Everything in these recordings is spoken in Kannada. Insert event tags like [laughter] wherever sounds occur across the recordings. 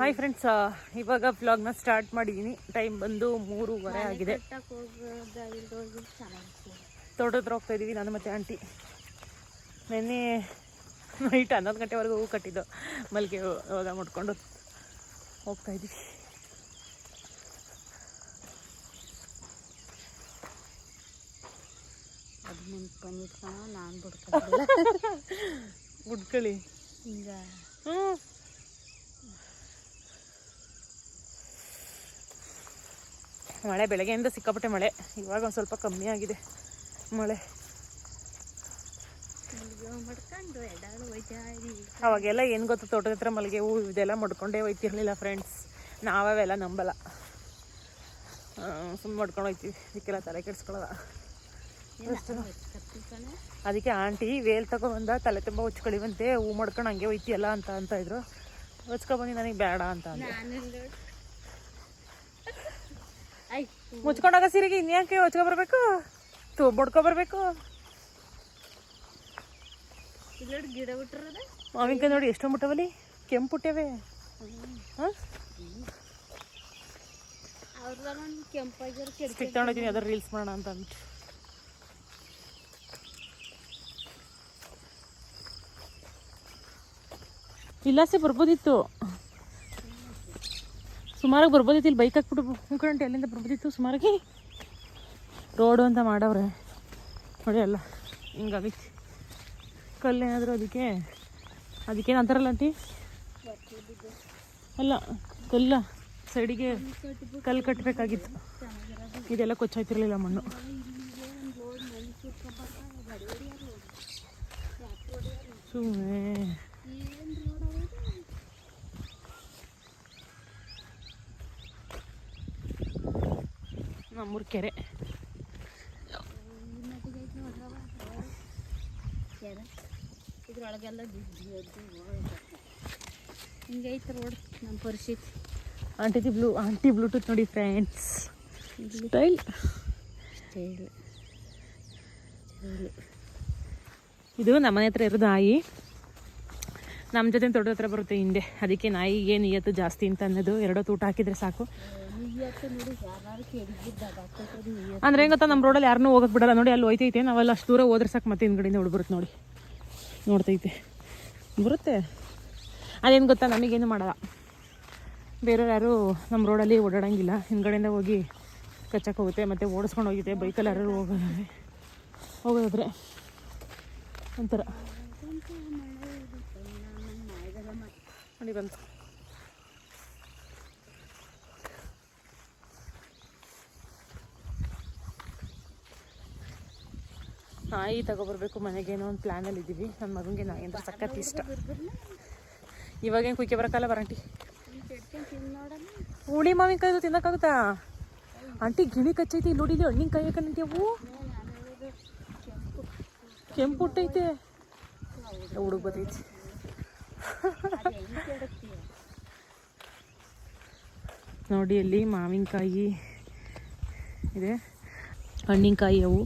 ಹಾಯ್ ಫ್ರೆಂಡ್ಸ್ ಇವಾಗ ವ್ಲಾಗ್ನ ಸ್ಟಾರ್ಟ್ ಮಾಡಿದ್ದೀನಿ ಟೈಮ್ ಬಂದು ಮೂರುವರೆ ಆಗಿದೆ. ತೋಟದ ಹೋಗ್ತಾ ಇದ್ದೀವಿ ನಾನು ಮತ್ತೆ ಆಂಟಿ ನೆನ್ನೆ ನೈಟ್ ಹನ್ನೊಂದು ಗಂಟೆವರೆಗೂ ಹೂ ಕಟ್ಟಿದ್ದು. ಮಲ್ಲಿಗೆ ಇವಾಗ ಮುಟ್ಕೊಂಡು ಹೋಗ್ತಾ ಇದ್ದೀವಿ ಅದು ನಾನು [laughs] ಬಿಡ್ಕೊಳ್ಳಿ ಹಿಂಗ. ಹ್ಞೂ ಮಳೆ, ಬೆಳಗ್ಗೆಯಿಂದ ಸಿಕ್ಕಾಪಟ್ಟೆ ಮಳೆ. ಇವಾಗ ಒಂದು ಸ್ವಲ್ಪ ಕಮ್ಮಿ ಆಗಿದೆ ಮಳೆ. ಅವಾಗೆಲ್ಲ ಏನು ಗೊತ್ತು? ತೋಟದ ಹತ್ರ ಮಲ್ಲಿಗೆ ಹೂ ಇದೆಲ್ಲ ಮಡ್ಕೊಂಡೇ ಹೋಯ್ತಿರ್ಲಿಲ್ಲ ಫ್ರೆಂಡ್ಸ್ ನಾವೆಲ್ಲ ನಂಬಲ್ಲ. ಸುಮ್ಮನೆ ಮಡ್ಕೊಂಡು ಹೋಯ್ತೀವಿ ಇದಕ್ಕೆಲ್ಲ ತಲೆ ಕೆಡಿಸ್ಕೊಳ್ಳೋದ ಅದಕ್ಕೆ ಆಂಟಿ, ವೇಲ್ ತಗೊಬಂದ ತಲೆ ತುಂಬ ಉಚ್ಕೊಳಿವಂತೆ ಹೂ ಮಡ್ಕೊಂಡು ಹಂಗೆ ಹೋಯ್ತಿಯಲ್ಲ ಅಂತ ಅಂತ ಇದ್ರು. ಹೊಚ್ಕೊಬಂದು ನನಗೆ ಬೇಡ ಅಂತ ಮುಚ್ಕೊಂಡಾಗ ಸೀರೆಗೆ ಇನ್ಯಾಕೆ ಹೊಚ್ಕೊ ಬರಬೇಕು? ತೂ ಬಡ್ಕೊ ಬರಬೇಕು? ಗಿಡ ಬಿಟ್ಟಿರೋದ ಮಾವಿನಕಾಯಿ ನೋಡಿ ಎಷ್ಟು ಮುಟ್ಟವಲ್ಲಿ? ಕೆಂಪು ಹುಟ್ಟೇವೆ. ಸ್ಟಿಕ್ ತಗೊಂಡೋಗ್ತೀನಿ ಅದ್ರ ರೀಲ್ಸ್ ಮಾಡೋಣ ಅಂತ ಅಂದ್ಬಿಟ್ಟು. ಇಲ್ಲಾಸೆ ಬರ್ಬೋದಿತ್ತು. ಸುಮಾರಾಗಿ ಬರ್ಬೋದಿತ್ತು, ಇಲ್ಲಿ ಬೈಕ್ ಹಾಕ್ಬಿಟ್ಟು ಮುಖಂಡು ಎಲ್ಲಿಂದ ಬರ್ಬೋದಿತ್ತು, ಸುಮಾರಾಗಿ. ರೋಡು ಅಂತ ಮಾಡವ್ರೆ. ನೋಡಿ ಅಲ್ಲ ಹಿಂಗಾಗೈತಿ ಕಲ್ಲೇನಾದರೂ ಅದಕ್ಕೆ, ಅದಕ್ಕೇನು ಅಂತಾರಲ್ಲ ಅಂತಿ ಅಲ್ಲ, ಕಲ್ಲ ಸೈಡಿಗೆ ಕಲ್ಲು ಕಟ್ಟಬೇಕಾಗಿತ್ತು ಇದೆಲ್ಲ ಕೊಚ್ಚಾಯ್ತಿರಲಿಲ್ಲ ಮಣ್ಣು. ಸುಮ್ಮನೆ ನಮ್ಮೂರ ಕೆರೆ. ಇದ್ರೊಳಗೆಲ್ಲ ಹಿಂಗೈತೆ ರೋಡ್ ನಮ್ಮ ಪರಿಸ್ಥಿತಿ. ಆಂಟಿ ಬ್ಲೂ ಆಂಟಿ ಬ್ಲೂಟೂತ್ ನೋಡಿ ಫ್ರೆಂಡ್ಸ್ ಸ್ಟೈಲ್ ಸ್ಟೈಲ್ ಇದು ನಮ್ಮನೆ ಹತ್ರ ಇರೋದು ನಾಯಿ ನಮ್ಮ ಜೊತೆ ತೋಟದ ಹತ್ರ ಬರುತ್ತೆ ಹಿಂದೆ. ಅದಕ್ಕೆ ನಾಯಿಗೆ ನಿಯತ್ತು ಜಾಸ್ತಿ ಅಂತ ಅನ್ನೋದು ಎರಡೋ ಊಟ ಹಾಕಿದ್ರೆ ಸಾಕು. ಅಂದರೆ ಹೆಂಗ್ ಗೊತ್ತಾ ನಮ್ಮ ರೋಡಲ್ಲಿ ಯಾರನ್ನೂ ಹೋಗಕ್ಕೆ ಬಿಡಲ್ಲ. ನೋಡಿ ಅಲ್ಲಿ ಹೋಯ್ತೈತೆ. ನಾವೆಲ್ಲ ಅಷ್ಟು ದೂರ ಹೋದ್ರೆ ಸಾಕು ಮತ್ತೆ ಹಿಂದ್ಗಡೆಯಿಂದ ಹೊಡ್ಬರುತ್ತೆ ನೋಡಿ. ನೋಡ್ತೈತೆ. ಬರುತ್ತೆ. ಅದೇನು ಗೊತ್ತಾ? ನಮಗೇನು ಮಾಡಲ್ಲ. ಬೇರೆಯವ್ರು ಯಾರು ನಮ್ಮ ರೋಡಲ್ಲಿ ಓಡಾಡೋಂಗಿಲ್ಲ. ಹಿಂದ್ಗಡೆಯಿಂದ ಹೋಗಿ ಕಚ್ಚಕ್ಕೆ ಹೋಗುತ್ತೆ. ಮತ್ತು ಓಡಿಸ್ಕೊಂಡು ಹೋಗಿದ್ದೆ ಬೈಕಲ್ಲಿ ಯಾರು ಹೋಗೋದ್ರೆ ಹೋಗೋದಾದ್ರೆ. ಒಂಥರ. ನೋಡಿ ಬಂತು ನಾಯಿ ತಗೊಬರ್ಬೇಕು ಮನೆಗೆ ಏನೋ ಒಂದು ಪ್ಲ್ಯಾನಲ್ಲಿ ಇದ್ದೀವಿ ನನ್ನ ಮಗನಿಗೆ ನಾಯಿ ಅಂದ್ರೆ ಸಖತ್ ಇಷ್ಟ. ಇವಾಗೇನು ಕುಯ್ಕೆ ಬರೋಕ್ಕಲ್ಲ ಬರಂಟಿ ಹುಳಿ ಮಾವಿನ ಮಾವಿನಕಾಯಿ ತಿನ್ನೋಕ್ಕಾಗುತ್ತಾ? ಆಂಟಿ ಗಿಣಿ ಕಚ್ಚೈತಿ ಇಲ್ಲಿ ನೋಡಿ ಇಲ್ಲಿ ಹಣ್ಣಿನ ಕಾಯಿ ಯಾಕೆ ನಿಂತೀವು ಕೆಂಪು ಹುಟ್ಟೈತೆ. ಹುಡುಗ [laughs] ನೋಡಿ ಅಲ್ಲಿ ಮಾವಿನಕಾಯಿ ಇದೆ. ಹಣ್ಣಿನಕಾಯಿ ಅವು.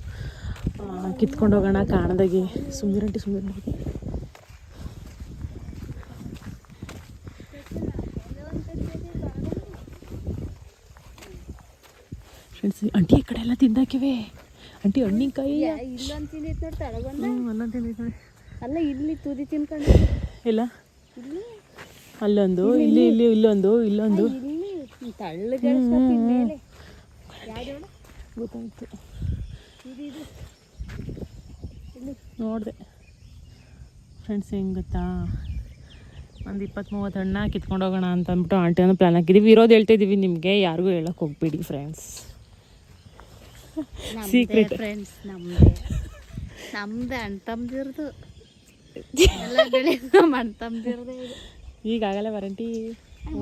ಕಿತ್ಕೊಂಡು ಹೋಗೋಣ. ಕಾಣದಾಗೆ ಸುಂದರಂಟಿ ಸುಂದರ ಫ್ರೆಂಡ್ಸ್ ಆಂಟಿ ಈ ಕಡೆ ಎಲ್ಲ ತಿಂದಾಕಿವೆ. ಅಂಟಿ ಹಣ್ಣಿನಕಾಯಿ ಇಲ್ಲೊಂದು ತಿಂದೈತೆ ನೋಡಿ ಅಲ್ಲ ಇಲ್ಲಿ ತುದಿ ತಿನ್ಕೊಂಡು ಇಲ್ಲಿ ಅಲ್ಲೊಂದು ಇಲ್ಲಿ ಇಲ್ಲಿ ಇಲ್ಲೊಂದು ಇಲ್ಲೊಂದು. ಗೊತ್ತಾಯ್ತು. ನೋಡಿದೆ. ಫ್ರೆಂಡ್ಸ್ ಹೆಂಗೆ ಗೊತ್ತಾ ಒಂದು ಇಪ್ಪತ್ತು ಮೂವತ್ತು ಹಣ್ಣ ಕಿತ್ಕೊಂಡು ಹೋಗೋಣ ಅಂತ ಅಂದ್ಬಿಟ್ಟು ಆಂಟಿ ಅನ್ನೋ ಪ್ಲ್ಯಾನ್ ಹಾಕಿದ್ದೀವಿ ಇರೋದು ಹೇಳ್ತಾ ಇದ್ದೀವಿ ನಿಮಗೆ. ಯಾರಿಗೂ ಹೇಳಕ್ಕೆ ಹೋಗ್ಬೇಡಿ ಫ್ರೆಂಡ್ಸ್ ಸೀಕ್ರೆಟ್ ಫ್ರೆಂಡ್ಸ್ ನಮ್ಮ ನಮ್ಮದೇ ಅಣ್ಣ ಎಲ್ಲ ಬೆಳೆ ನಮ್ಮ ಅಣ್ಣ ಈಗಾಗಲೇ ವಾರಂಟಿ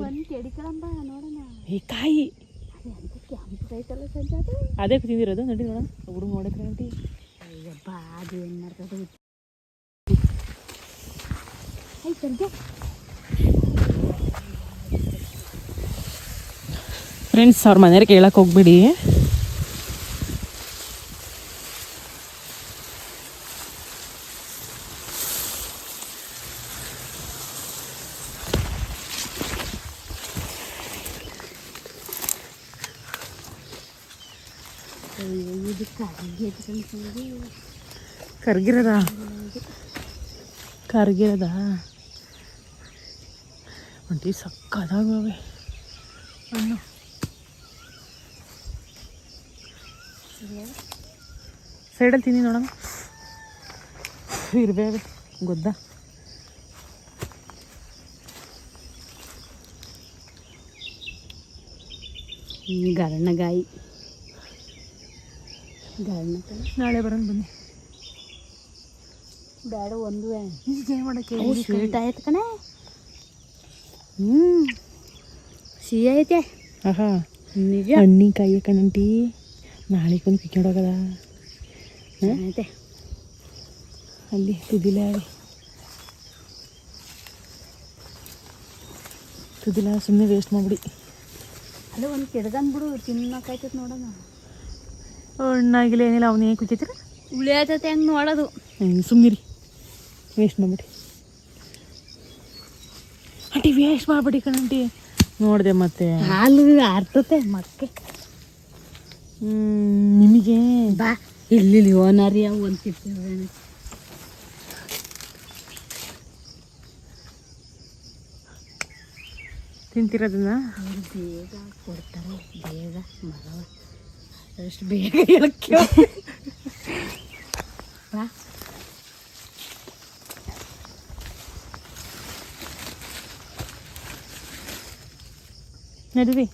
ಒಂದು ಕೆಡಿಕಳಂಬ ನೋಡೋಣ. ಈ ಕಾಯಿ. ಅದು. ತಿಂದಿರೋದು ನೋಡಿ ನೋಡೋಣ. ಹುಡುಗ ನೋಡಿದ್ರೆ ಆಂಟಿ ಅಯ್ಯಪ್ಪ ಅದು ಏನು ಮಾಡ್ತದೆ ಫ್ರೆಂಡ್ಸ್ ಅವ್ರ ಮನೆಯವ್ರಿಗೆ ಕೇಳಕ್ಕೆ ಹೋಗ್ಬಿಡಿ. ಕರ್ಗಿರದ. ಕರ್ಗಿರದ. ಒಂಟಿ ಸಕ್ಕದಾಗವೆ ಹಣ್ಣು ಸೈಡಲ್ಲಿ ತಿನ್ನಿ ನೋಡಮ್ಮ. ಇರ್ಬೇವೆ. ಗೊದ್ದ. ಗರಣಗಾಯಿ. ಗರಣಗಾಯಿ ನಾಳೆ ಬರೋಣ ಬನ್ನಿ. ಬೇಡ ಒಂದು ಏನು ಮಾಡೋಕ್ಕೆ? ಸ್ವೀಟ್ ಆಯ್ತು ಕಣೆ. ಹ್ಞೂ ಸಿಹಿ ಐತೆ. ಆಹಾ. ನಿಜ. ಹಣ್ಣಿಕಾಯಿ ಕಣಂಟಿ ನಾಳೆ ಬಂದು ಪಿಕ್ಕೊಂಡೋಗದ ಐತೆ. ಅಲ್ಲಿ ತುದಿಲ ತುದಿಲ ಸುಮ್ಮನೆ ವೇಸ್ಟ್ ಮಾಡಿಬಿಡಿ. ಅಲ್ಲ ಒಂದು ಕೆಡ್ಗಂದ್ಬಿಡು ತಿನ್ನಕಾಯ್ತದ ನೋಡೋಣ. ಹಣ್ಣಾಗಿಲ್ಲ ಏನಿಲ್ಲ ಅವನೇ ಕುಯ್ತೀರ ಉಳಿ ಆಯ್ತೈತೆ ಹೆಂಗೆ ನೋಡೋದು ಸುಮ್ಮನಿರಿ ವೇಸ್ಟ್ ಮಾಡ್ಬಿಡಿ ಆಂಟಿ ವೇಸ್ಟ್ ಮಾಡ್ಬಿಡಿ ಕಣಂಟಿ ನೋಡಿದೆ ಮತ್ತೆ. ಹಾಲು ಆರ್ತತೆ ಮಕ್ಕೆ. ಹ್ಮ್, ನಿಮಗೆ? ಬಾ ಇಲ್ಲಿ ಓನರಿ ಅವು ಒಂದು ಕಿತ್ತಿದ್ದೇನೆ ತಿಂತಿರೋದನ್ನ ಅವ್ರು ಬೇಗ ಕೊಡ್ತಾರೆ ಬೇಗ ಮರವ ಅಷ್ಟು ಬೇಗ ಹೇಳಕ್ಕೆ ಬಾ ನಡುವೆ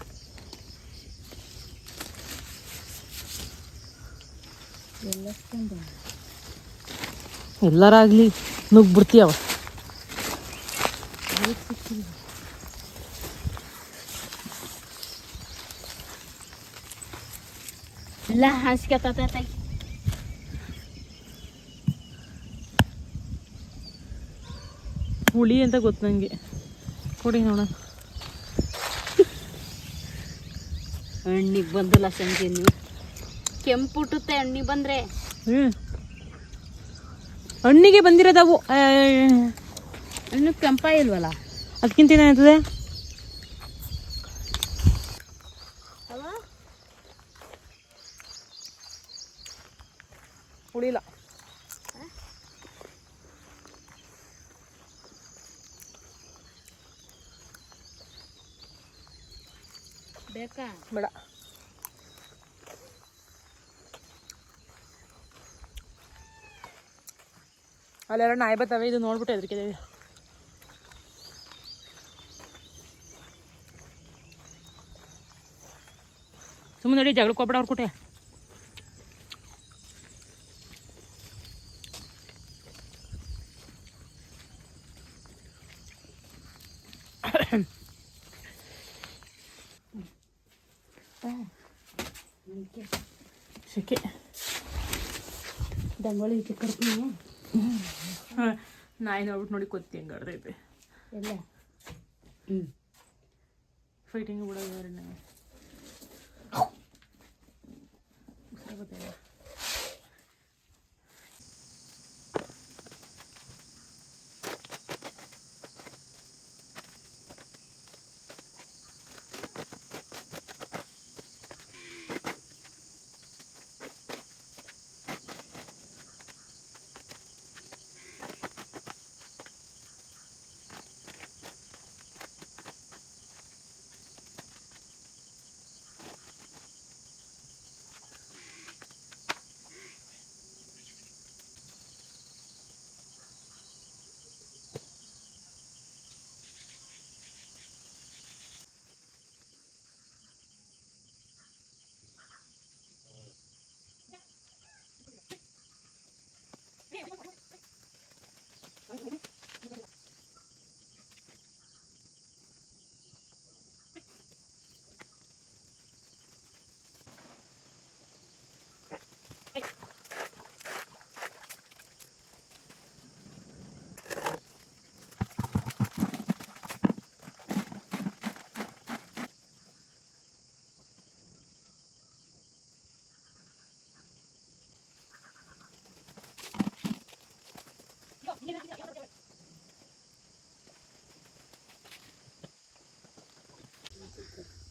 ಎಲ್ಲಷ್ಟೊಂದು ಎಲ್ಲರಾಗಲಿ ನುಗ್ಗಿ ಎಲ್ಲ ಹಾಸ್ಕೊತೈತೆ ಹುಳಿ ಅಂತ ಗೊತ್ತು ನನಗೆ ಕೊಡಿ ನೋಡೋಣ. ಹಣ್ಣಿಗೆ ಬಂದಿಲ್ಲ ಸಂಜೆ ನೀವು ಕೆಂಪು ಹುಟ್ಟುತ್ತೆ ಹಣ್ಣಿಗೆ ಬಂದರೆ. ಹ್ಞೂ ಹಣ್ಣಿಗೆ ಬಂದಿರೋದವು ಹಣ್ಣು ಕೆಂಪ ಇಲ್ವಲ್ಲ? ಅದಕ್ಕಿಂತ ಏನಾಯ್ತದೆ ಹುಳಿಲ್ಲ ಬೇಕಾ? ಬೇಡ. ಅಲ್ಲೆಲ್ಲ ನಾಯಿ ಬರ್ತವೆ ಇದು ನೋಡ್ಬಿಟ್ಟು ಹೆದರಿಕೆ ಸುಮ್ಮನೆ ನೋಡಿ ಜಗಳಕ್ಕೆ ಹೋಗ್ಬೇಡ ಅವ್ರ ಕುಟೆ. ಸೆಕೆ ದಂಗೋಳಿ ಚಿಕ್ಕರ್ತೀನಿ ನಾಯಿ ನೋಡ್ಬಿಟ್ಟು ನೋಡಿ ಕೊತ್ತಿ ಹೆಂಗೆ ಆಡ್ದೈತೆ ಎಲ್ಲ ಹ್ಞೂ ಫೈಟಿಂಗ್ ಬಿಡೋದು ಯಾರು ನಾವು ಗೊತ್ತಿಲ್ಲ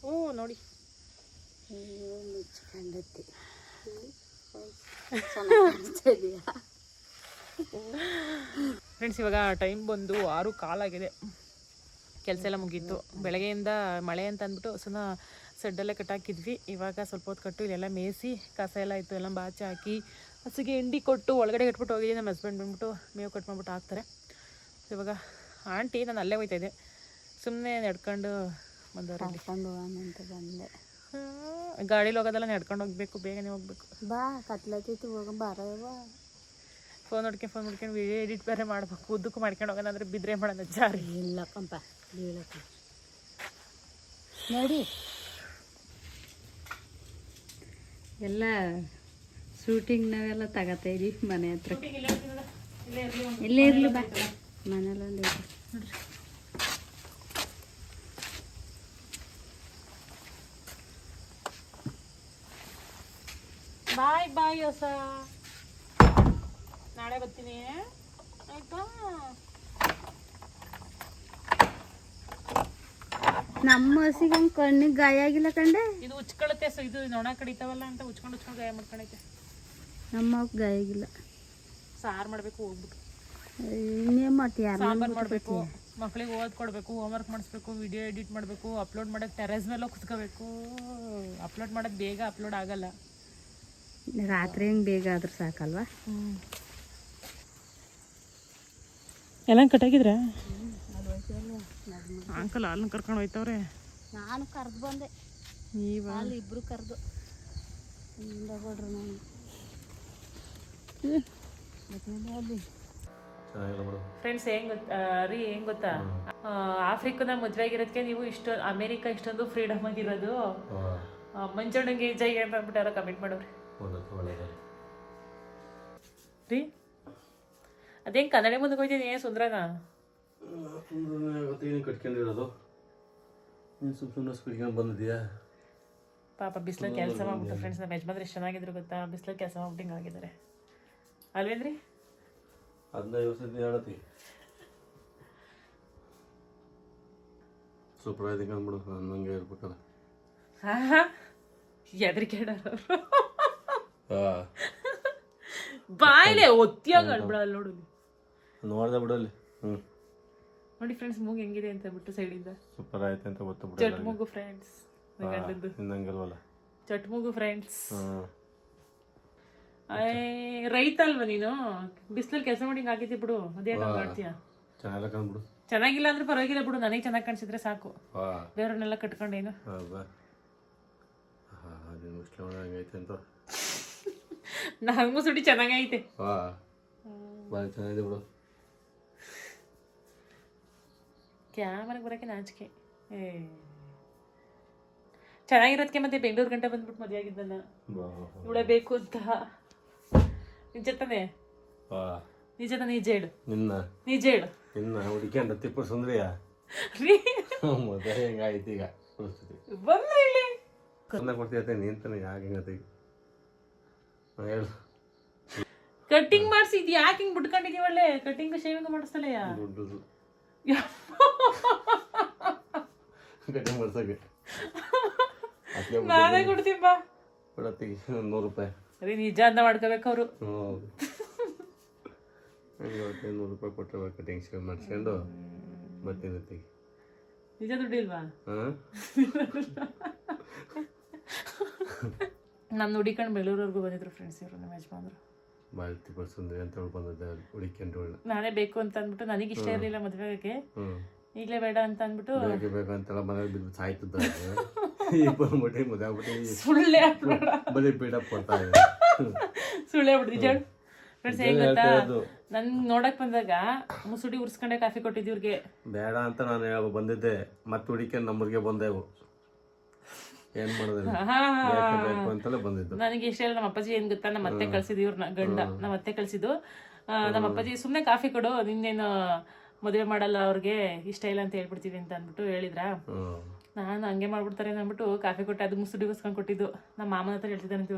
ಹ್ಞೂ ನೋಡಿ. ಫ್ರೆಂಡ್ಸ್ ಇವಾಗ ಟೈಮ್ ಬಂದು ಆರು ಕಾಲಾಗಿದೆ ಕೆಲಸ ಎಲ್ಲ ಮುಗೀತು. ಬೆಳಗ್ಗೆಯಿಂದ ಮಳೆ ಅಂತ ಅಂದ್ಬಿಟ್ಟು ಸುನ ಸೆಡ್ಡಲ್ಲೇ ಕಟ್ಟಾಕಿದ್ವಿ ಇವಾಗ ಸ್ವಲ್ಪ ಹೊತ್ತು ಕಟ್ಟು ಇಲ್ಲೆಲ್ಲ ಮೇಯಿಸಿ ಕಸ ಎಲ್ಲ ಇತ್ತು ಎಲ್ಲ ಬಾಚಿ ಹಾಕಿ ಹಸಿಗೆ ಹಿಂಡಿ ಕೊಟ್ಟು ಒಳಗಡೆ ಕಟ್ಬಿಟ್ಟು ಹೋಗಿದ್ದೀನಿ ನಮ್ಮ ಹಸ್ಬೆಂಡ್ ಬಂದ್ಬಿಟ್ಟು ಮೇವು ಕಟ್ ಮಾಡ್ಬಿಟ್ಟು ಹಾಕ್ತಾರೆ. ಇವಾಗ ಆಂಟಿ ನಾನು ಅಲ್ಲೇ ಹೋಯ್ತಾ ಇದ್ದೆ ಸುಮ್ಮನೆ ನಡ್ಕೊಂಡು ಕರ್ಕೊಂಡು ಅಂತ ಬಂದೆ. ಗಾಡಿಲಿ ಹೋಗೋದೆಲ್ಲ ನಡ್ಕೊಂಡು ಹೋಗ್ಬೇಕು ಬೇಗನೆ ಹೋಗ್ಬೇಕು. ಬಾ ಕತ್ಲತ್ತಿತ್ತು ಹೋಗ ಬಾರವ ಫೋನ್ ನೋಡ್ಕೊಂಡು ಫೋನ್ ನೋಡ್ಕೊಂಡು ವಿಡಿಯೋ ಎಡಿಟ್ ಬೇರೆ ಮಾಡ್ಬೇಕು. ಉದ್ದಕ್ಕೂ ಮಾಡ್ಕೊಂಡು ಹೋಗೋಣ ಅಂದ್ರೆ ಬಿದ್ರೆ ಮಾಡೋಣ ಜಾರಿ. ಇಲ್ಲ ಕಂಪ ಬೀಳಕ್ಕ. ನೋಡಿ. ಎಲ್ಲ ಶೂಟಿಂಗ್ ನಾವೆಲ್ಲ ತಗತಾ ಇದೀವಿ ಮನೆ ಹತ್ರ. ಇಲ್ಲೇ ಇರ್ಲಿ ಬಾ. ಮನೇಲೊಂದು ಬಾಯ್ ಬಾಯ್ ಹೊಸ. ನಾಳೆ ಬರ್ತೀನಿ. ಆಯ್ತಾ? ನಮ್ಮ ಹಸಿಗೆ ಹಂಗ್ ಕಣ್ಣಿಗೆ ಗಾಯ ಆಗಿಲ್ಲ ಕಂಡೆ? ಇದು ಉಚ್ಕೊಳತ್ತೆ ಸೊ ಇದು ನೊಣ ಕಡಿತಾವಲ್ಲ ಅಂತ ಉಚ್ಕೊಂಡು ಉಚ್ಕೊಂಡು ಗಾಯ ಮಾಡ್ಕೊಂಡೈತೆ ನಮ್ಮ ಗಾಯ ಆಗಿಲ್ಲ. ಸಾರು ಮಾಡಬೇಕು ಹೋಗ್ಬಿಟ್ಟು. ಇನ್ನೇನು ಮಾಡ್ತೀಯ ಸಾಂಬಾರು ಮಾಡಬೇಕು ಮಕ್ಳಿಗೆ ಓದ್ಕೊಡ್ಬೇಕು ಹೋಮ್ವರ್ಕ್ ಮಾಡಿಸ್ಬೇಕು ವಿಡಿಯೋ ಎಡಿಟ್ ಮಾಡಬೇಕು ಅಪ್ಲೋಡ್ ಮಾಡಕ್ಕೆ ಟೆರೆಸ್ ಮೇಲೆ ಕುತ್ಕೋಬೇಕು. ಅಪ್ಲೋಡ್ ಮಾಡೋದು ಬೇಗ ಅಪ್ಲೋಡ್ ಆಗಲ್ಲ. ರಾತ್ರಿ ಹೆಂಗೆ ಬೇಗ ಆದ್ರೆ ಸಾಕಲ್ವಾ? ಎಲ್ಲ ಕಟ್ಟಾಗಿದ್ರ ಅಂಕಲ್ ಅಲ್ಲಿ ಕರ್ಕೊಂಡು ಹೋಯ್ತವ್ರೆ. ನಾನು ಕರೆದು ಬಂದೆ. ನೀವ? ಅಲ್ಲಿ ಇಬ್ರು ಕರೆದು. ಫ್ರೆಂಡ್ಸ್ ಹೆಂಗ್ ಗೊತ್ತಾ ರೀ ಹೆಂಗ್ ಗೊತ್ತಾ? ಆಫ್ರಿಕಾದ ಮದ್ವೆ ಆಗಿರೋದಕ್ಕೆ ನೀವು ಇಷ್ಟ ಅಮೇರಿಕ ಇಷ್ಟೊಂದು ಫ್ರೀಡಮ್ ಆಗಿರೋದು. ಮಂಜಣ್ಣಂಗೆ ಏಜ್ ಆಗಿ ಅಂತ ಅಂದ್ಬಿಟ್ಟು ಯಾರೋ ಕಮೆಂಟ್ ಮಾಡೋರಿ ರೀ? ಅದೇನು ಕನ್ನಡ ಮುಂದೆ ಹೋಯ್ತೀನಿ ಸುಂದ್ರನ? ನೀನು ಕಟ್ಕೊಂಡಿರೋದು? ನೀನು ಸುಮ್ಮ ಸುಮ್ಮನೆ ಕಟ್ಕೊಂಡು ಬಂದಿದ್ಯಾ ಪಾಪ ಬಿಸಿಲು ಕೆಲಸ ಮಾಡ್ಬಿಟ್ಟು ಫ್ರೆಂಡ್ಸ್ ನಮ್ಮ ಯಜಮಾನ್ರು ಎಷ್ಟು ಚೆನ್ನಾಗಿದ್ರು ಗೊತ್ತಾ? ಬಿಸಿಲು ಕೆಲಸ ಮಾಡ್ಬಿಟ್ಟು ಹಿಂಗ್ ಆಗಿದ್ದಾರೆ. ಅಲ್ವೇನ್ರಿ? ಹದಿನೈದು ವರ್ಷದ ಹೇಳತಿ ಸೂಪರ್ ಆಯ್ತು ಅಂದ್ಬಿಡು ಹಂಗೆ ಇರ್ಬೇಕಲ್ಲ. ಎದ್ರಿಕೆ ಅವರು ಹಾಂ ಬಾಯ್ಲೆ ಒತ್ತಿಯಾಗ ಅಳ್ಬಿಡಲ್ಲ ನೋಡು ನೋಡ್ದೆ ಬಿಡಲ್ಲಿ ಹ್ಮ್. ನೋಡಿ ಫ್ರೆಂಡ್ಸ್ ಮೂಗ್ ಹೆಂಗಿದೆ ಅಂತ ಬಿಟ್ಟು ಸೈಡಿಂದ ಸೂಪರ್ ಆಯ್ತು ಅಂತ ಗೊತ್ತು ಬಿಡ ಚಟ್ ಮೂಗು ಫ್ರೆಂಡ್ಸ್ ಗಂಡದ್ದು ಇನ್ನಂಗಿಲ್ವಲ್ಲ ಚಟ್ ಮೂಗು ಫ್ರೆಂಡ್ಸ್ ರೈತ ಅಲ್ವಾ ನೀನು? ಬಿಸಿಲಲ್ಲಿ ಕೆಲಸ ಮಾಡಿ ಹಿಂಗ್ ಆಗಿದ್ದಿ ಬಿಡು. ಅದೇ ಮಾಡ್ತೀಯ? ಚೆನ್ನಾಗಿಲ್ಲ ಕಂಡ್ಬಿಡು ಚೆನ್ನಾಗಿಲ್ಲ ಅಂದ್ರೆ ಪರವಾಗಿಲ್ಲ ಬಿಡು. ನನಗೆ ಚೆನ್ನಾಗಿ ಕಾಣಿಸಿದ್ರೆ ಸಾಕು. ಬೇರೆಯವ್ರನ್ನೆಲ್ಲ ಕಟ್ಕೊಂಡೇನು ಹೌದಾ ಹಾಂ ಅದು ಮುಸ್ಲಿಮ್ ಹಂಗೈತೆ ಅಂತ ನಂಗೂ ಸುಡಿ ಚೆನ್ನಾಗೈತೆ. ಹಾಂ ಭಾರಿ ಚೆನ್ನಾಗಿದೆ ಬಿಡು. ಕ್ಯಾಮ್ರಾಗ ಬರೋಕೆ ನಾಚಿಕೆ. ಏ. ಚೆನ್ನಾಗಿರೋದಕ್ಕೆ ಮತ್ತೆ ಬೆಂಗಳೂರು ಗಂಟೆ ಬಂದ್ಬಿಟ್ಟು ಮದುವೆ ಆಗಿದ್ದಲ್ಲ. ಬಾ ಬೇಕು ಅಂತ. ನಿಜ ತಾನೇ ನಿಜ ತಾನೆ ನಿಜ ಹೇಳು. ನಿನ್ನ? ನಿಜ ಹೇಳು. ನಿನ್ನ ಹುಡುಕ್ಯಾಂಡ ತಿಪ್ಪು ಸುಂದ್ರಿಯ ಮದುವೆ ಹೆಂಗಾಯ್ತು ಈಗ? ಪರಿಸ್ಥಿತಿ. ಬಂದ್ರಿ ಇಲ್ಲಿ. ಕನ್ನ ಕೊಡ್ತೀಯತ್ತೆ ನೀನ್ ತಾನೆ ಯಾಕೆ ಹಿಂಗತ್ತೆ ಹೇಳು. ಕಟ್ಟಿಂಗ್ ಮಾಡಿಸಿದ್ ಯಾಕೆ ಹಿಂಗೆ ಬಿಟ್ಕೊಂಡಿದೀವಿ ಒಳ್ಳೆ? ಕಟ್ಟಿಂಗ್ ಶೇವಿಂಗ್ ಮಾಡಿಸ್ತಲೆಯ ದುಡ್ಡು ಕಟಿಂಗ್ ಮಾಡ್ಸಕ್ಕೆ. ನಾನೇ ಕೊಡ್ತೀನಿ ಬಾ. ಕೊಡತ್ತಿ ನೂರು ರೂಪಾಯಿ. ರೀ ನಿಜ ಅಂತ ಮಾಡ್ಕೋಬೇಕು ಅವರು. ಇವತ್ತು ನೂರು ರೂಪಾಯಿ ಕೊಟ್ಟರೆ ಕಟಿಂಗ್ ಶೇವ್ ಮಾಡಿಸ್ಕೊಂಡು ಮತ್ತೆ ನಿಜ ದುಡ್ಡಿಲ್ವಾ? ಹಾಂ? ನಾನು ನುಡಿಕೊಂಡು ಬೆಂಗಳೂರವರೆಗೂ ಬಂದಿದ್ರು ಫ್ರೆಂಡ್ಸ್ ಇವರು ನಮ್ಮ ಯಜಮಾನ್ರು. ಬಾಯಿ ತಿಪ್ಪ ಸುಂದ್ರಿ ಅಂತ ಹೇಳಿ ಬಂದಿದ್ದೆ ಹುಡುಕ್ಯಂಡು ಒಳ್ಳೆ. ನಾನೇ ಬೇಕು ಅಂತ ಅಂದ್ಬಿಟ್ಟು ನನಗೆ ಇಷ್ಟ ಇರಲಿಲ್ಲ ಮದುವೆಗೆ ಈಗಲೇ ಬೇಡ ಅಂತ ಅಂದ್ಬಿಟ್ಟು ಬೆಳಗ್ಗೆ ಬೇಕು ಅಂತೆಲ್ಲ ಮನೇಲಿ ಬಿದ್ದು ಸಾಯ್ತಿದ್ದ ಈಗ ಬಂದ್ಬಿಟ್ಟು ಮದುವೆ ಆಗ್ಬಿಟ್ಟು ಸುಳ್ಳೆ. ಬರೀ ಪೀಡಪ್ ಕೊಡ್ತಾ ಇದೆ [laughs] ಸುಳ್ಳೆ ಬಿಡ್ತಿ ಫ್ರೆಂಡ್ಸ್ ಹೇಗ್ ಗೊತ್ತಾ. ನನ್ ನೋಡಕ್ ಬಂದಾಗ ಮುಸುಡಿ ಉರ್ಸ್ಕೊಂಡೆ ಕಾಫಿ ಕೊಟ್ಟಿದ್ವಿ ಇವ್ರಿಗೆ. ಬೇಡ ಅಂತ ನಾನು ಹೇಳ ಬಂದಿದ್ದೆ. ಮತ್ತೆ ಹುಡುಕೊಂಡು ನಮ್ಮೂರಿಗೆ ಬಂದೆವು ಏನ್ ಬೇಕು ಅಂತಲೇ ಬಂದಿದ್ದು. ನನಗೆ ಇಷ್ಟ ಇಲ್ಲ ನಮ್ಮ ಅಪ್ಪಾಜಿ ಏನ್ ಗೊತ್ತಾ? ನಮ್ಮ ಅತ್ತೆ ಕಳ್ಸಿದ್ ಇವ್ರನ್ನ ಗಂಡ ನಮ್ಮ ಅತ್ತೆ ಕಳ್ಸಿದ್ದು. ನಮ್ಮ ಅಪ್ಪಾಜಿ ಸುಮ್ನೆ ಕಾಫಿ ಕೊಡು ನಿನ್ನೇನು ಮದುವೆ ಮಾಡಲ್ಲ ಅವ್ರಿಗೆ ಇಷ್ಟ ಇಲ್ಲ ಅಂತ ಹೇಳ್ಬಿಡ್ತೀವಿ ಅಂತ ಅಂದ್ಬಿಟ್ಟು ಹೇಳಿದ್ರ? ನಾನು ಹಂಗೆ ಮಾಡ್ಬಿಡ್ತಾರೆ ಅಂದ್ಬಿಟ್ಟು ಕಾಫಿ ಕೊಟ್ಟೆ ಅದು ಮುಸುಡಿ ಉರ್ಸ್ಕೊಂಡ್ ಕೊಟ್ಟಿದ್ದು. ನಮ್ಮ ಮಾಮನ ಹತ್ರ ಹೇಳ್ತಿದ್ದಾನೆ ಅಂತ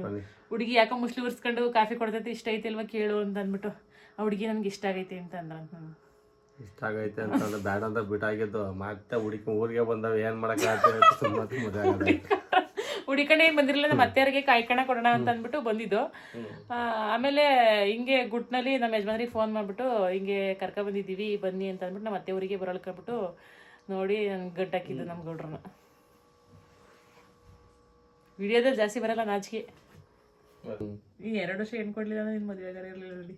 ಹುಡುಗಿ ಯಾಕೋ ಮುಸ್ಲಿ ಉರ್ಸ್ಕೊಂಡು ಕಾಫಿ ಕೊಡ್ತೈತಿ ಇಷ್ಟ ಐತಿ ಅಲ್ವಾ ಕೇಳು ಅಂತ ಅಂದ್ಬಿಟ್ಟು ಆ ಹುಡುಗಿ ನನ್ಗೆ ಇಷ್ಟ ಆಗೈತೆ ಅಂತ ಅಂದ್ರ ಇಷ್ಟ ಆಗೈತೆ ಅಂತಂದ್ರೆ ಬೇಡ ಅಂತ ಬಿಟ್ಟಾಗಿದ್ದು. ಮತ್ತೆ ಹುಡುಕಿ ಊರಿಗೆ ಬಂದವ ಏನ್ ಮಾಡಕ್ ಸುಮ್ಮನೆ ಮದುವೆ ಹುಡಿಕಣೆ ಏನ್ ಬಂದಿರಲಿಲ್ಲ ನಮ್ಮ ಅತ್ತೆಯರಿಗೆ ಕಾಯ್ಕಣ ಕೊಡೋಣ ಅಂತ ಅಂದ್ಬಿಟ್ಟು ಬಂದಿದ್ದು. ಆಮೇಲೆ ಹಿಂಗೆ ಗುಟ್ನಲ್ಲಿ ನಮ್ಮ ಯಜಮಾನ್ರಿಗೆ ಫೋನ್ ಮಾಡ್ಬಿಟ್ಟು ಹಿಂಗೆ ಕರ್ಕ ಬಂದಿದ್ದೀವಿ ಬನ್ನಿ ಅಂತ ಅಂದ್ಬಿಟ್ಟು ನಮ್ಮ ಅತ್ತೆ ಊರಿಗೆ ಬರೋಳ್ಕೊಂಬಿಟ್ಟು ನೋಡಿ ನನ್ಗೆ ಗಡ್ಡಾಕಿದ್ದು ನಮ್ಮ ಗೌಡ್ರನ್ನ. ವಿಡಿಯೋದಲ್ಲಿ ಜಾಸ್ತಿ ಬರಲ್ಲ ನಾಚಿಕೆ. ಈ ಎರಡು ವರ್ಷ ಏನ್ ಕೊಡ್ಲಿಲ್ಲ ನಿನ್ ಮದುವೆ ಇರಲಿಲ್ಲ ನೋಡಿ.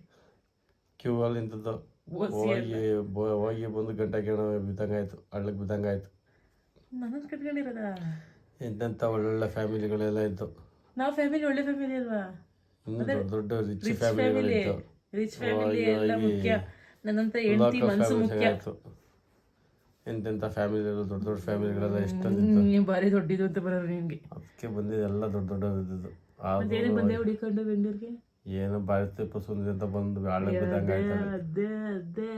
ಕ್ಯೂ ಅಲ್ಲಿ ನಿಂತದ್ದು. ಹೋಗಿ ಹೋಗಿ ಬಂದು ಗಂಟೆ ಕೇಳ ಬಿದ್ದಂಗಾಯ್ತು ಹಳ್ಳಕ್ಕೆ ಬಿದ್ದಂಗಾಯ್ತು. ಕಟ್ಕೊಂಡಿರೋದ? ಎಂತೆಂಥ ಒಳ್ಳೊಳ್ಳೆ ಫ್ಯಾಮಿಲಿಗಳೆಲ್ಲ ಇತ್ತು ನಾವು ಫ್ಯಾಮಿಲಿ ಒಳ್ಳೆ ಫ್ಯಾಮಿಲಿ ಅಲ್ವಾ? ಇನ್ನು ದೊಡ್ಡ ದೊಡ್ಡ ರಿಚ್ ಫ್ಯಾಮಿಲಿ ಫ್ಯಾಮಿಲಿಗಳಿತ್ತು ರಿಚ್ ಫ್ಯಾಮಿಲಿ ಎಲ್ಲ ಮುಖ್ಯ. ನನ್ನಂತ ಹೆಂಡತಿ ಮನಸ್ಸು ಮುಖ್ಯ. ಎಂತೆಂಥ ಫ್ಯಾಮಿಲಿಗಳು ದೊಡ್ಡ ದೊಡ್ಡ ಫ್ಯಾಮಿಲಿಗಳೆಲ್ಲ ಎಷ್ಟೊಂದಿತ್ತು ನೀವು ಭಾರಿ ದೊಡ್ಡಿದು ಅಂತ ಬರೋರು ನಿಮಗೆ. ಅದಕ್ಕೆ ಬಂದಿದ್ದು ಎಲ್ಲ ದೊಡ್ಡ ದೊಡ್ಡದಿದ್ದು. ಏನೇ ಬಂದೆ ಹುಡಿಕೊಂಡು ಬೆಂಗಳೂರಿಗೆ? ಏನು ಬಾಯಿ ಸುಂದಿ ಅಂತ ಬಂದು ಹಳ್ಳಕ್ಕೆ ಬಿದ್ದಂಗಾಯ್ತು ಅದೇ ಅದೇ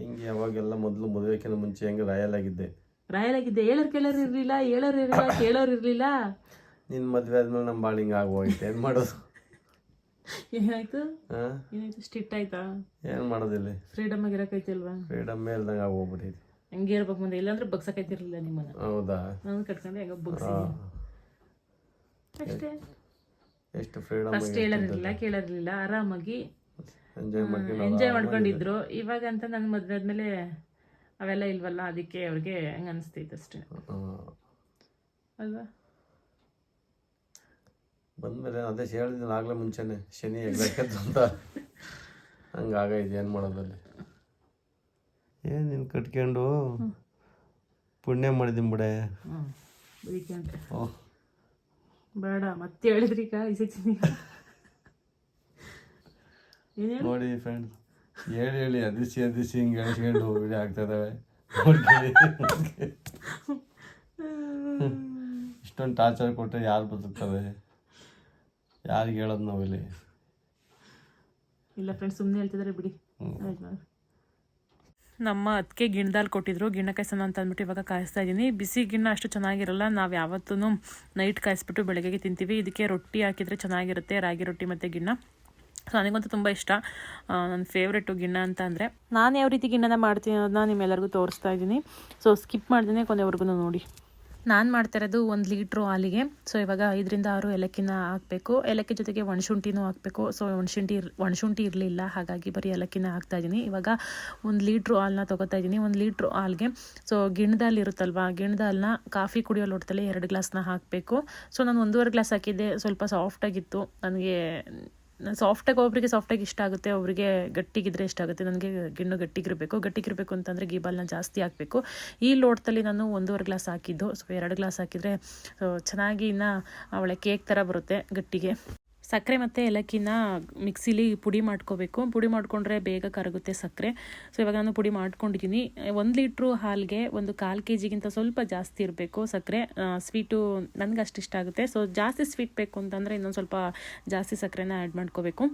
ಹಿಂಗೆ ಯಾವಾಗೆಲ್ಲ ಮೊದಲು ಮದುವೆಕ್ಕಿಂತ ಮುಂಚೆ ಹೆಂಗೆ ರಾಯಲ್ ಆಗಿದ್ದೆ. ರಾಯಲ್ ಆಗಿದ್ದೆ ಹೇಳರ್ ಕೇಳರ್ ಇರ್ಲಿಲ್ಲ ಹೇಳೋರ್ ಇರ್ಲಿಲ್ಲ ಕೇಳೋರ್ ಇರ್ಲಿಲ್ಲ. [coughs] ನಿನ್ನ ಮದುವೆ ಆದ್ಮೇಲೆ ನಮ್ಮ ಬಾಳ ಹಿಂಗೆ ಆಗೋಯ್ತು. ಏನು ಮಾಡೋದು? [laughs] ಏನಾಯ್ತು? ಏನಾಯ್ತು? ಸ್ಟಿಟ್ ಆಯ್ತಾ? ಏನು ಮಾಡೋದಿಲ್ಲ ಫ್ರೀಡಮ್ ಆಗಿರಕೈತಿಲ್ವಾ ಫ್ರೀಡಮ್ ಮೇಲ್ದಂಗೆ ಆಗೋಗ್ಬಿಟ್ಟೈತಿ ಹಂಗೆ ಇರ್ಬೇಕು ಮುಂದೆ. ಇಲ್ಲಾಂದ್ರೆ ಬಗ್ಸಕೈತಿರ್ಲಿಲ್ಲ ನಿಮ್ಮನ್ನ. ಹೌದಾ? ನಾನು ಕಟ್ಕೊಂಡು ಹೆಂಗ ಬಗ್ಸಿ ಅಷ್ಟೇ. ಎಷ್ಟು ಫ್ರೀಡಮ್ ಫಸ್ಟ್ ಹೇಳೋದಿಲ್ಲ ಕೇಳೋದಿಲ್ಲ ಆರಾಮಾಗಿ ಎಂಜಾಯ್ ಮಾಡ್ಕೊಂಡಿದ್ರು. ಇವಾಗ ಅಂತ ನನ್ನ ಮದ್ವೆ ಆದ್ಮೇಲೆ ಅವೆಲ್ಲ ಇಲ್ವಲ್ಲ ಅದಕ್ಕೆ ಅವ್ರಿಗೆ ಹಂಗ ಅನಿಸ್ತೈತೆ ಅಷ್ಟೇ. ಅಲ್ವಾ? ಬಂದ್ಮೇಲೆ ಅದೇ ಹೇಳಿದ್ದೀನಿ ಆಗಲೇ ಮುಂಚೆನೆ ಶನಿ ಎಗ್ಲಕ್ಕದ್ದು ಅಂತ. ಹಂಗಾಗೈತೆ ಏನು ಮಾಡೋದಲ್ಲಿ ಏನು ನೀನು ಕಟ್ಕೊಂಡು ಪುಣ್ಯ ಮಾಡಿದ್ದೀನಿ ಬಿಡೆ. ಓಹ್ ಬೇಡ ಮತ್ತೆ ಹೇಳಿದ್ರಿ ಏನ್ ಹೇಳು? ನೋಡಿ ಫ್ರೆಂಡ್ಸ್ ಹೇಳಿ ಹೇಳಿ ಅದಿಸಿ ಅದಿಸಿ ಹಿಂಗೆ ಹೇಳ್ಕೊಂಡು ವಿಡಿಯೋ ಆಗ್ತದವೆ. ಇಷ್ಟೊಂದು ಟಾರ್ಚರ್ ಕೊಟ್ಟರೆ ಯಾರು ಬದುಕ್ತವೆ ಯಾರಿಗೆ ಹೇಳೋದು ನಾವು ಇಲ್ಲಿ? ಇಲ್ಲ ಫ್ರೆಂಡ್ಸ್ ಸುಮ್ಮನೆ ಹೇಳ್ತಿದ್ದಾರೆ ಬಿಡಿ. ನಮ್ಮ ಅದಕ್ಕೆ ಗಿಣ್ಣದಲ್ಲಿ ಕೊಟ್ಟಿದ್ರು ಗಿಣ್ಣ ಕಾಯಿಸೋಣ ಅಂತ ಅಂದ್ಬಿಟ್ಟು ಇವಾಗ ಕಾಯಿಸ್ತಾ ಇದ್ದೀನಿ ಬಿಸಿ ಗಿಣ್ಣ ಅಷ್ಟು ಚೆನ್ನಾಗಿರಲ್ಲ ನಾವು ಯಾವತ್ತೂ ನೈಟ್ ಕಾಯಿಸ್ಬಿಟ್ಟು ಬೆಳಗ್ಗೆಗೆ ತಿಂತೀವಿ. ಇದಕ್ಕೆ ರೊಟ್ಟಿ ಹಾಕಿದರೆ ಚೆನ್ನಾಗಿರುತ್ತೆ ರಾಗಿ ರೊಟ್ಟಿ ಮತ್ತು ಗಿಣ್ಣ. ಸೊ ನನಗಂತೂ ತುಂಬ ಇಷ್ಟ. ನನ್ನ ಫೇವ್ರೆಟು ಗಿಣ್ಣ ಅಂತ ಅಂದರೆ ನಾನು ಯಾವ ರೀತಿ ಗಿಣ್ಣನ ಮಾಡ್ತೀನಿ ಅನ್ನೋದನ್ನ ನಿಮ್ಮೆಲ್ಲರಿಗೂ ತೋರಿಸ್ತಾ ಇದ್ದೀನಿ. ಸೊ ಸ್ಕಿಪ್ ಮಾಡ್ದೇ ಕೊನೆವರೆಗೂ ನೋಡಿ. ನಾನು ಮಾಡ್ತಾ ಇರೋದು ಒಂದು ಲೀಟ್ರು ಹಾಲಿಗೆ. ಸೊ ಇವಾಗ ಐದರಿಂದ ಆರು ಏಲಕ್ಕಿನ ಹಾಕಬೇಕು. ಏಲಕ್ಕಿ ಜೊತೆಗೆ ಒಣಶುಂಠಿನೂ ಹಾಕಬೇಕು. ಸೊ ಒಣಶುಂಠಿ ಇರ್ ಒಣಶುಂಠಿ ಇರಲಿಲ್ಲ. ಹಾಗಾಗಿ ಬರೀ ಏಲಕ್ಕಿನ ಹಾಕ್ತಾ ಇದ್ದೀನಿ. ಇವಾಗ ಒಂದು ಲೀಟ್ರು ಹಾಲನ್ನ ತೊಗೋತಾ ಇದ್ದೀನಿ. ಒಂದು ಲೀಟ್ರು ಹಾಲಿಗೆ. ಸೊ ಗಿಣ್ಣದಲ್ಲಿ ಇರುತ್ತಲ್ವಾ? ಗಿಣ್ದಲ್ನ ಹಾಲನ್ನ ಕಾಫಿ ಕುಡಿಯೋ ಲೋಟದಲ್ಲಿ ಎರಡು ಗ್ಲಾಸ್ನ ಹಾಕಬೇಕು. ಸೊ ನಾನು ಒಂದೂವರೆ ಗ್ಲಾಸ್ ಹಾಕಿದ್ದೆ. ಸ್ವಲ್ಪ ಸಾಫ್ಟಾಗಿತ್ತು ನನಗೆ ಸಾಫ್ಟಾಗಿ ಒಬ್ಬರಿಗೆ ಸಾಫ್ಟಾಗಿ ಇಷ್ಟ ಆಗುತ್ತೆ ಒಬ್ಬರಿಗೆ ಗಟ್ಟಿಗಿದ್ರೆ ಇಷ್ಟ ಆಗುತ್ತೆ. ನನಗೆ ಗಿಣ್ಣು ಗಟ್ಟಿಗಿರಬೇಕು. ಗಟ್ಟಿಗಿರಬೇಕು ಅಂತಂದರೆ ಗೀಬಾಲ್ನ ಜಾಸ್ತಿ ಹಾಕಬೇಕು. ಈ ಲೋಟದಲ್ಲಿ ನಾನು ಒಂದೂವರೆ ಗ್ಲಾಸ್ ಹಾಕಿದ್ದು. ಸೊ ಎರಡು ಗ್ಲಾಸ್ ಹಾಕಿದರೆ ಚೆನ್ನಾಗಿ ಇನ್ನು, ಅವಳೆ ಕೇಕ್ ಥರ ಬರುತ್ತೆ ಗಟ್ಟಿಗೆ. ಸಕ್ಕರೆ ಮತ್ತು ಏಲಕ್ಕಿನ ಮಿಕ್ಸಿಲಿ ಪುಡಿ ಮಾಡ್ಕೋಬೇಕು. ಪುಡಿ ಮಾಡಿಕೊಂಡ್ರೆ ಬೇಗ ಕರಗುತ್ತೆ ಸಕ್ಕರೆ. ಸೊ ಇವಾಗ ನಾನು ಪುಡಿ ಮಾಡ್ಕೊಂಡಿದ್ದೀನಿ ಒಂದು ಲೀಟ್ರು ಹಾಲಿಗೆ ಒಂದು ಕಾಲು ಕೆ ಜಿಗಿಂತ ಸ್ವಲ್ಪ ಜಾಸ್ತಿ ಇರಬೇಕು ಸಕ್ಕರೆ. ಸ್ವೀಟು ನನಗೆ ಅಷ್ಟು ಇಷ್ಟ ಆಗುತ್ತೆ. ಸೊ ಜಾಸ್ತಿ ಸ್ವೀಟ್ ಬೇಕು ಅಂತಂದರೆ ಇನ್ನೊಂದು ಸ್ವಲ್ಪ ಜಾಸ್ತಿ ಸಕ್ಕರೆನ ಆ್ಯಡ್ ಮಾಡ್ಕೋಬೇಕು.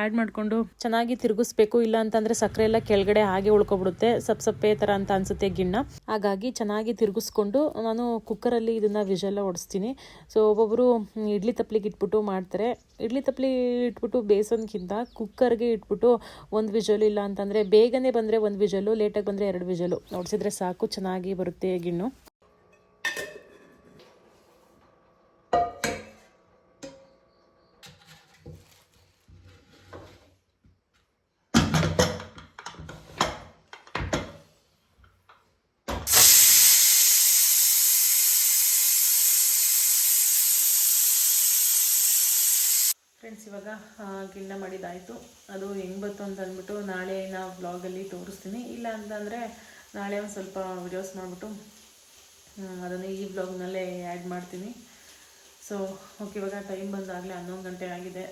ಆ್ಯಡ್ ಮಾಡಿಕೊಂಡು ಚೆನ್ನಾಗಿ ತಿರುಗಿಸ್ಬೇಕು. ಇಲ್ಲ ಅಂತಂದರೆ ಸಕ್ಕರೆ ಎಲ್ಲ ಕೆಳಗಡೆ ಹಾಗೆ ಉಳ್ಕೊಬಿಡುತ್ತೆ. ಸಪ್ ಸಪ್ಪೆ ಥರ ಅಂತ ಅನಿಸುತ್ತೆ ಗಿಣ್ಣ. ಹಾಗಾಗಿ ಚೆನ್ನಾಗಿ ತಿರುಗಿಸ್ಕೊಂಡು ನಾನು ಕುಕ್ಕರಲ್ಲಿ ಇದನ್ನು ವಿಷಲ್ಲ ಓಡಿಸ್ತೀನಿ. ಸೊ ಒಬ್ಬೊಬ್ಬರು ಇಡ್ಲಿ ತಪ್ಪಲಿಗೆ ಇಟ್ಬಿಟ್ಟು ಮಾಡ್ತಾರೆ. ಇಡ್ಲಿ ತಪ್ಪಲಿ ಇಟ್ಬಿಟ್ಟು ಬೇಯ್ಸೋದ್ಕಿಂತ ಕುಕ್ಕರ್ಗೆ ಇಟ್ಬಿಟ್ಟು ಒಂದು ವಿಜಲ್ ಇಲ್ಲ ಅಂತಂದರೆ ಬೇಗನೆ ಬಂದರೆ ಒಂದು ವಿಜಲು, ಲೇಟಾಗಿ ಬಂದರೆ ಎರಡು ವಿಜಲು. ನೋಡಿಸಿದ್ರೆ ಸಾಕು, ಚೆನ್ನಾಗಿ ಬರುತ್ತೆ ಗಿಣ್ಣು. ಫ್ರೆಂಡ್ಸ್ ಇವಾಗ ಗಿಣ್ಣ ಮಾಡಿದ್ದಾಯಿತು ಅದು ಹೆಂಗೆ ಬಂತು ಅಂತ ಅಂದ್ಬಿಟ್ಟು ನಾಳೆ ನಾವು ಬ್ಲಾಗಲ್ಲಿ ತೋರಿಸ್ತೀನಿ. ಇಲ್ಲ ಅಂತಂದರೆ ನಾಳೆ ಒಂದು ಸ್ವಲ್ಪ ವಿಡಿಯೋಸ್ ಮಾಡಿಬಿಟ್ಟು ಅದನ್ನು ಈ ಬ್ಲಾಗ್ನಲ್ಲೇ ಆ್ಯಡ್ ಮಾಡ್ತೀನಿ. ಸೊ ಓಕೆ ಇವಾಗ ಟೈಮ್ ಬಂದಾಗಲೇ ಹನ್ನೊಂದು ಗಂಟೆ ಆಗಿದೆ.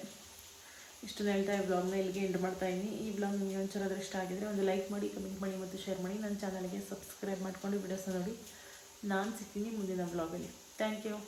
ಇಷ್ಟು ಹೇಳ್ತಾ ಈ ಬ್ಲಾಗ್ನ ಇಲ್ಲಿಗೆ ಎಂಡ್ ಮಾಡ್ತಾ ಇದ್ದೀನಿ. ಈ ಬ್ಲಾಗ್ ನಿಮಗೆ ಒಂಚೂರಾದ್ರೂ ಇಷ್ಟ ಆಗಿದ್ರೆ ಒಂದು ಲೈಕ್ ಮಾಡಿ ಕಮೆಂಟ್ ಮಾಡಿ ಮತ್ತು ಶೇರ್ ಮಾಡಿ. ನನ್ನ ಚಾನಲ್ಗೆ ಸಬ್ಸ್ಕ್ರೈಬ್ ಮಾಡಿಕೊಂಡು ವಿಡಿಯೋಸ್ನ ನೋಡಿ. ನಾನು ಸಿಗ್ತೀನಿ ಮುಂದಿನ ಬ್ಲಾಗಲ್ಲಿ ಥ್ಯಾಂಕ್ ಯು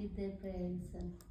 ಹಾಕಿದ್ದೆ ಫ್ರೆಂಡ್ಸ್